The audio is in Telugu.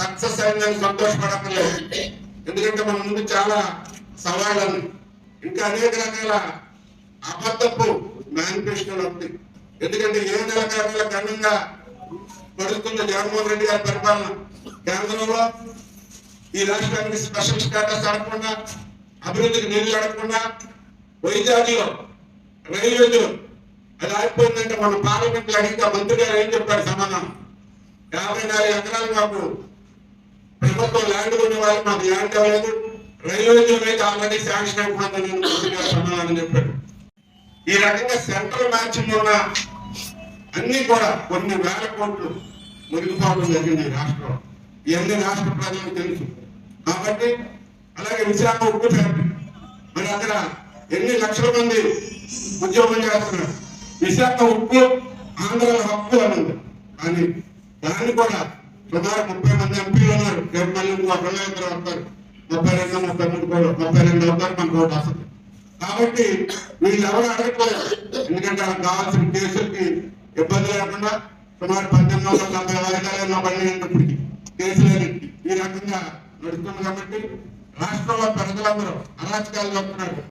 సక్సెస్ అయిందని సంతోషపడక్కర్లేదు. ఎందుకంటే మన ముందు చాలా సవాళ్ళని ఇంకా అనేక రకాల అబద్ధపు మేనిఫెస్టోలు ఉంది ఎందుకంటే ఏ నెల నెల ఘనంగా పడుతుంది జగన్మోహన్ రెడ్డి గారి పరిపాలన కేంద్రంలో ఈ రాష్ట్రానికి స్పెషల్ స్టేటస్ అడగకుండా అభివృద్ధికి నిధులు అడగకుండా వైజాగ్లో రైల్వేలు అది ఆగిపోయిందంటే మన పార్లమెంట్ అడిగితే మంత్రి గారు ఏం చెప్పారు సమాధానం? యాభై నాలుగు ఎకరాలు మాకు ప్రభుత్వం ల్యాండ్ కొనే వాళ్ళకి మాకు ల్యాండ్ అవ్వలేదు రైల్వే జోన్ అయితే ఆల్రెడీ శాంక్షన్ అయిపోయిందని నేను చెప్పాడు ఈ రకంగా సెంట్రల్ మ్యాచింగ్ ఉన్న అన్ని కూడా కొన్ని వేల కోట్లు మునిగిపోవడం జరిగింది రాష్ట్రం ఇవన్నీ రాష్ట్ర ప్రజలకు తెలుసు. కాబట్టి అలాగే విశాఖ ఉప్పు ఫ్యాక్టరీ. మరి అక్కడ ఎన్ని లక్షల మంది ఉద్యోగం చేస్తున్నారు? విశాఖ ఉప్పు ఆంధ్ర హక్కు అని ఉంది. కానీ దాన్ని కూడా సుమారు ముప్పై మంది ఎంపీలు ఉన్నారు. రేపు మళ్ళీ ఒకళ్ళు ఇద్దరు వస్తారు. ముప్పై రెండు ముప్పై మూడు కూడా ముప్పై రెండు వస్తారు మనకు ఒకటి వస్తుంది. కాబట్టి వీళ్ళెవరు అడగట్లేదు. ఎందుకంటే వాళ్ళకి కావాల్సిన కేసులకి ఇబ్బంది లేకుండా సుమారు పద్దెనిమిది వందల డెబ్బై వాయిదాలు పన్నెండు కేసులు ఈ రకంగా నడుస్తుంది కాబట్టి రాష్ట్రంలో ప్రజలందరూ అరాచకాలు చెప్తున్నారు.